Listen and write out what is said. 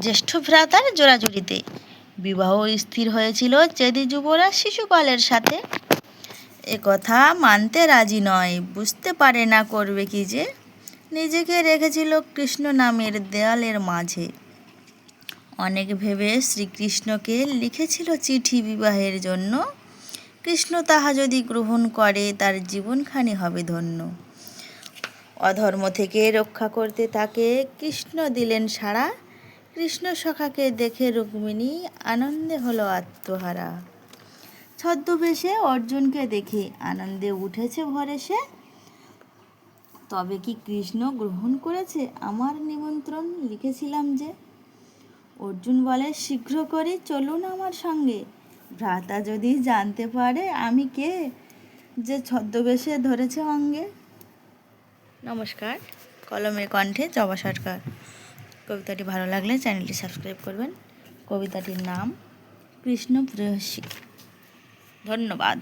জ্যেষ্ঠ ভ্রাতার জোড়াজুড়িতে। বিবাহ স্থির হয়েছিল চেদি যুবরাজ শিশুপালের সাথে। এ কথা মানতে রাজি নয়, বুঝতে পারে না করবে কি যে। নিজেকে রেখেছিল কৃষ্ণ নামের দেয়ালের মাঝে। অনেক ভেবে শ্রীকৃষ্ণকে লিখেছিল চিঠি বিবাহের জন্য। কৃষ্ণ তাহা যদি গ্রহণ করে, তার জীবনখানি হবে ধন্য। অধর্ম থেকে রক্ষা করতে তাকে কৃষ্ণ দিলেন সাড়া। কৃষ্ণ সখাকে দেখে রুক্মিণী আনন্দে হলো আত্মহারা। ছদ্মবেশে অর্জুনকে দেখে আনন্দে উঠেছে ভরে সে। তবে কি কৃষ্ণ গ্রহণ করেছে? আমার নিমন্ত্রণ লিখেছিলাম যে। অর্জুন বলে, শীঘ্র করে, চলুন আমার সঙ্গে। ভ্রাতা যদি জানতে পারে আমি কে যে ছদ্মবেশে ধরেছে অঙ্গে। নমস্কার, কলমের কণ্ঠে জবা সরকার। কবিতাটি ভালো লাগলে চ্যানেলটি সাবস্ক্রাইব করবেন। কবিতাটির নাম কৃষ্ণ প্রেয়সী ধন্যবাদ।